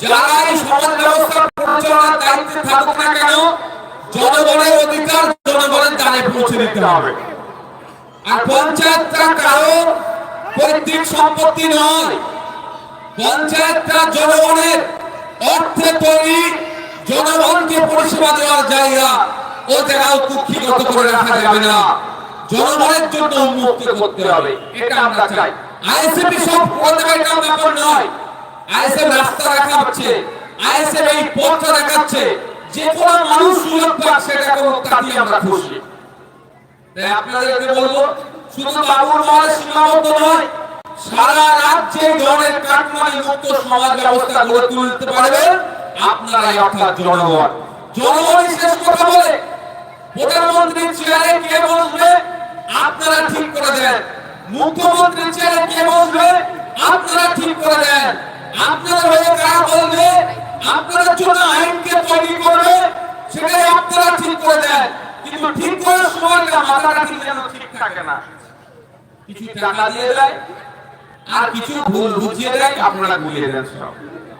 যারা সমাজ ব্যবস্থা পরিচালনার দায়িত্বে থাকুক না কেন, জনগণের অধিকার জনগণের দ্বারে পৌঁছে দিতে হবে। আর পঞ্চায়েতটা কারও পৈতৃক সম্পত্তি নয়, পঞ্চায়েতটা জনগণের অর্থে তৈরি, জনগণকে পরিষেবা দেওয়ার জায়গা ও জায়গাও কুক্ষিগত করে রাখা যাবে না। জনগণের জন্য উন্মুক্ত করতে হবে, এটা আমরা চাই। আইএসএফ সব করে দেবে এটা ব্যাপার নয়। আইএসএফ রাস্তা হচ্ছে। আইএসএফ এই পথটা দেখাচ্ছে। যে কোনো মানুষ সুযোগ পাক সেটা কোনো তাতেই আমরা খুশি। তাই আপনাদেরকে বলব, শুধু বাবুর মহলে সীমাবদ্ধ নয়, সারা রাজ্যে ধরনের কাটমানি মুক্ত সমাজ ব্যবস্থা গড়ে তুলতে পারবে আপনারাই অর্থাৎ জনগণ। জনগণই শেষ কথা বলে, প্রধানমন্ত্রীর চেয়ারে কে বসবে, আপনারা ঠিক করে দেন। মুখ্যমন্ত্রীর চেয়ারে কে বসবে, আপনারা ঠিক করে দেন। আপনারা হয়ে কারা বলবে? আপনাদের জন্য আইনকে তৈরি করবে, সেটাই আপনারা ঠিক করে দেন। কিন্তু ঠিক করার সময়টা মাথাটা ঠিক যেন ঠিক থাকে না। কিছু টাকা দিয়ে দেয়, আর কিছু ভুল বুঝিয়ে দেয়, আপনারা গুলিয়ে দেন সব।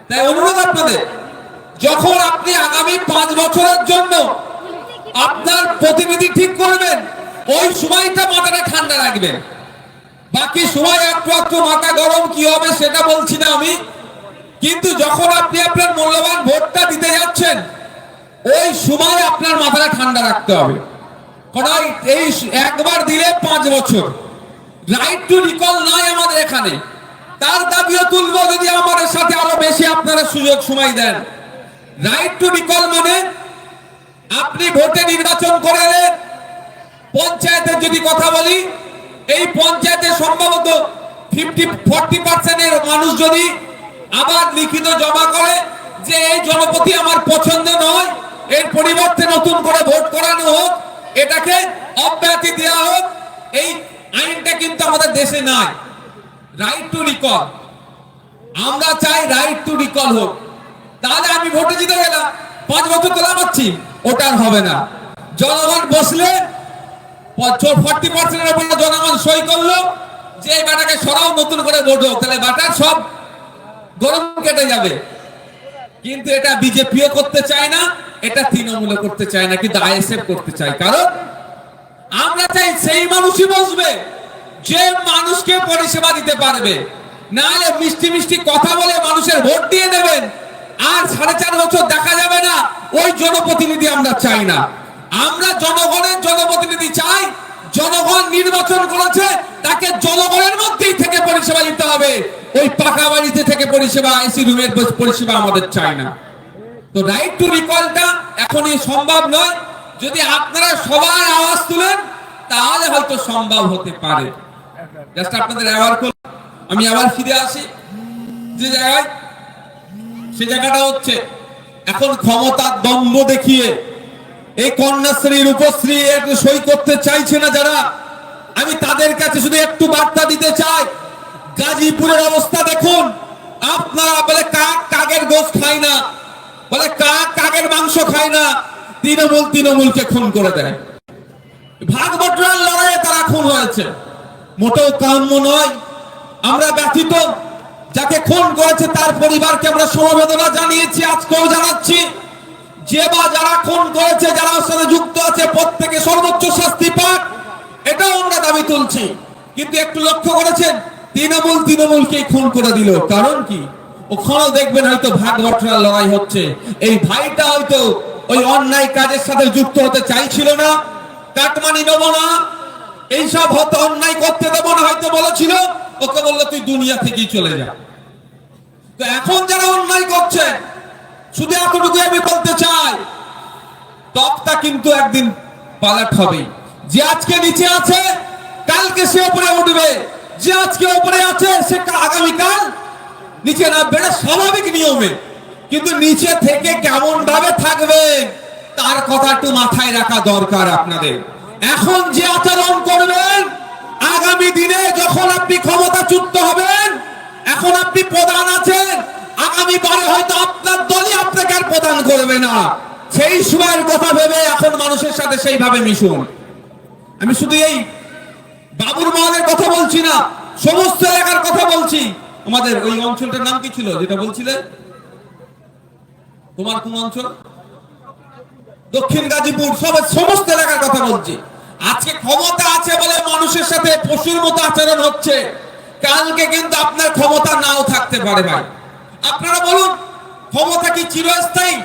তাই অনুরোধ আপনাদের, যখন আপনি আগামী পাঁচ বছরের জন্য আপনার প্রতিনিধি ঠিক করবেন, ওই সময়টা মাথাটা ঠান্ডা রাখবেন। বাকি সময় একটু মাথা গরম কি হবে সেটা বলছি না আমি। কিন্তু যখন আপনি আপনার মূল্যবান ভোটটা দিতে যাচ্ছেন, ওই সময় আপনার মাথাটা ঠান্ডা রাখতে হবে। কারণ এই একবার দিলে পাঁচ বছর। রাইট টু রিকল নাই আমাদের এখানে। তার দাবিও তুলবো যদি আমাদের সাথে আরও বেশি আপনারা সুযোগ সময় দেন। রাইট টু রিকল মানে আপনি ভোটে নির্বাচন করে এলেন। পঞ্চায়েতের যদি কথা বলি, এই পঞ্চায়েতে সম্ভবত ফিফটি ফর্টি পার্সেন্টের মানুষ যদি আবার লিখিত জমা করে যে এই জনপতি আমার পছন্দ নয়, এর পরিবর্তে নতুন করে ভোট করানো হোক, এটাকে অব্যাহতি দেওয়া হোক, এই আইনটা কিন্তু আমাদের দেশে নাই। রাইট টু রিকল আমরা চাই রাইট টু রিকল হোক। তাহলে আমি ভোটে জিতে গেলাম, পাঁচ বছর তোলা পাচ্ছি ওটা হবে না। জনগণ বসলে ফর্টি পার্সেন্টের উপরে জনগণ সই করল, যে বাটাকে সরাও, নতুন করে ভোট হোক। তাহলে বাটার সব গরম কেটে যাবে। কিন্তু এটা বিজেপিও করতে চায় না, এটা তৃণমূলও করতে চায় না, কিন্তু আইএসএফ করতে চায়। কারণ আমরা চাই সেই মানুষই বসবে, যে মানুষকে পরিষেবা দিতে পারবে। নাহলে মিষ্টি মিষ্টি কথা বলে মানুষের ভোট দিয়ে দেবেন, আর সাড়ে চার বছর দেখা যাবে না, ওই জনপ্রতিনিধি আমরা চাই না। আমরা জনগণের জনপ্রতিনিধি চাই, জনগণ নির্বাচন করেছে, তাকে জনগণের মধ্যেই থেকে পরিষেবা দিতে হবে। ওই পাকা বাড়িতে থেকে পরিষেবা এসি রুমের পরিষেবা আমাদের চাই না। তো রাইট টু রিকলটা এখনই সম্ভব নয়। যদি আপনারা সবাই আওয়াজ তুলেন, তাহলে হয়তো সম্ভব হতে পারে। জাস্ট আপনাদের অ্যাওয়ার করুন। আমি আবার ফিরে আসি। যে জায়গায়, সে জায়গাটা হচ্ছে, এখন ক্ষমতার দম্ভ দেখিয়ে এই কন্যাশ্রী রূপশ্রী একটু সই করতে চাইছে না যারা, আমি তাদের কাছে শুধু একটু বার্তা দিতে চাই। গাজীপুরের অবস্থা দেখুন। আপনারা বলে কাক কাকের গোস খায় না, বলে কাক কাকের মাংস খায় না। তৃণমূল তৃণমূলকে খুন করে দেয়। ভাগ বটরার লড়াইয়ে তারা খুন হয়েছে। মোটেও কাম্য নয়। আমরা ব্যথিত। যাকে খুন করেছে তার পরিবারকে আমরা সমবেদনা জানিয়েছি, আজকেও জানাচ্ছি। যে বা যারা খুন করেছে, যারা সাথে যুক্ত আছে, প্রত্যেকে সর্বোচ্চ শাস্তি পাক। এটাও আমরা দাবি তুলছি। কিন্তু একটু লক্ষ্য করেছেন তৃণমূল, তৃণমূলকে খুন করে দিল। কারণ কি? ওখানেও দেখবেন হয়তো ভাগ বটরার লড়াই হচ্ছে। এই ভাইটা হয়তো ওই অন্যায় কাজের সাথে যুক্ত হতে চাইছিল না, কাটমানি নেব না, এইসব হয়তো অন্যায় করতে দেবো না, হয়তো বলেছিল। ওকে বলল, তুই দুনিয়া থেকেই চলে যা। তো এখন যারা অন্যায় করছে, শুধু এতটুকু আমি বলতে চাই তকটা কিন্তু একদিন পালাট হবে যে আজকে নিচে আছে, কালকে সে উপরে উঠবে। যে আজকে উপরে আছে, সে আগামীকাল নিচে নামবে। এটা স্বাভাবিক নিয়মে। কিন্তু নিচে থেকে কেমন ভাবে থাকবে, তার কথা একটু মাথায় রাখা দরকার আপনাদের। এখন যে আচরণ করবেন, আগামী দিনে যখন আপনি ক্ষমতা ক্ষমতাচ্যুত হবেন, এখন আপনি প্রধান আছেন, আগামী বারে হয়তো আপনার দলই আপনাকে আর প্রদান করবে না। সেই সময়ের কথা ভেবে এখন মানুষের সাথে সেইভাবে মিশুন। আমি শুধু এই বাবুর মহলের কথা বলছি না, সমস্ত এলাকার কথা বলছি। আমাদের ওই অঞ্চলটার নাম কি ছিল যেটা বলছিলে? তোমার কোন অঞ্চল? দক্ষিণ গাজীপুর, সব সমস্ত এলাকার কথা বলছি। আজকে ক্ষমতা আছে বলে মানুষের সাথে পশুর মতো আচরণ হচ্ছে। কালকে কিন্তু আপনার ক্ষমতা নাও থাকতে পারে ভাই। আপনারা বলুন, ক্ষমতা কি চিরস্থায়ী?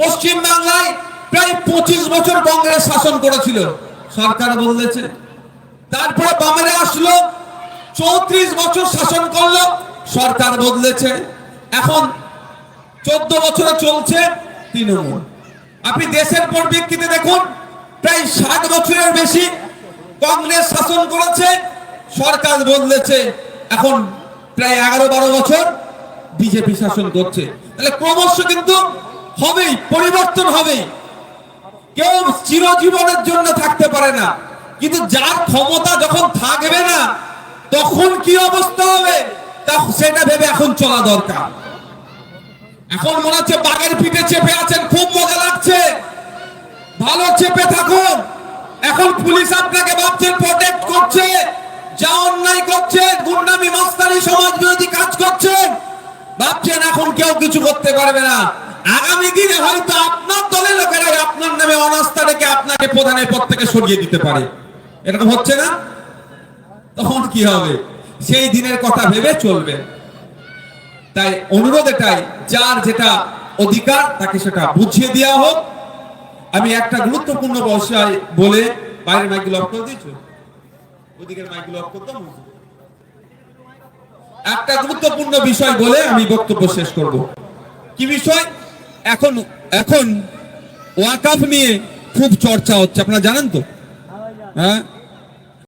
পশ্চিম বাংলায় প্রায় পঁচিশ বছর কংগ্রেস শাসন করেছিল। সরকার বদলেছে তারপরে বামেরা আসলো, চৌত্রিশ বছর শাসন করল, সরকার বদলেছে। এখন চোদ্দ বছরে চলছে তৃণমূল। আপনি দেশের পরিপ্রেক্ষিতে দেখুন, প্রায় ষাট বছরের বেশি কংগ্রেস শাসন করেছে, সরকার বদলেছে। এখন প্রায় এগারো বারো বছর বিজেপি শাসন করছে। তাহলে ক্রমশ কিন্তু হবেই, পরিবর্তন হবেই। কেউ চিরজীবনের জন্য থাকতে পারে না। কিন্তু যার ক্ষমতা যখন থাকবে না, তখন কি অবস্থা হবে? তা সেটা ভেবে এখন চলা দরকার। এখন মনে হচ্ছে বাঘের পিঠে চেপে আছেন, খুব মজা লাগছে। ভালো চেপে থাকুন। এখন পুলিশ আপনাকে ভাবছেন প্রোটেক্ট করছে, যা অন্যায় করছে, গুন্ডামি, মাস্তানি সমাজ বিরোধী কাজ করছেন ভাবছেন এখন কেউ কিছু করতে পারবে না। আগামী দিনে হয়তো আপনার দলের লোকেরাই আপনার নামে অনাস্থা রেখে আপনাকে প্রধানের পদ থেকে সরিয়ে দিতে পারে। এরকম হচ্ছে না? তখন কি হবে? সেই দিনের কথা ভেবে চলবে। তাই অনুরোধ এটাই, যার যেটা অধিকার, তাকে সেটা বুঝিয়ে দেওয়া হোক। আমি একটা গুরুত্বপূর্ণ বিষয় বলে বাইরের মাইকে লক করে দিয়েছ? ওদিকের মাইকে লক করতাম একটা গুরুত্বপূর্ণ বিষয় বলে আমি বক্তব্য শেষ করব। কি বিষয়? এখন এখন ওয়াকাফ নিয়ে খুব চর্চা হচ্ছে। আপনারা জানেন তো? হ্যাঁ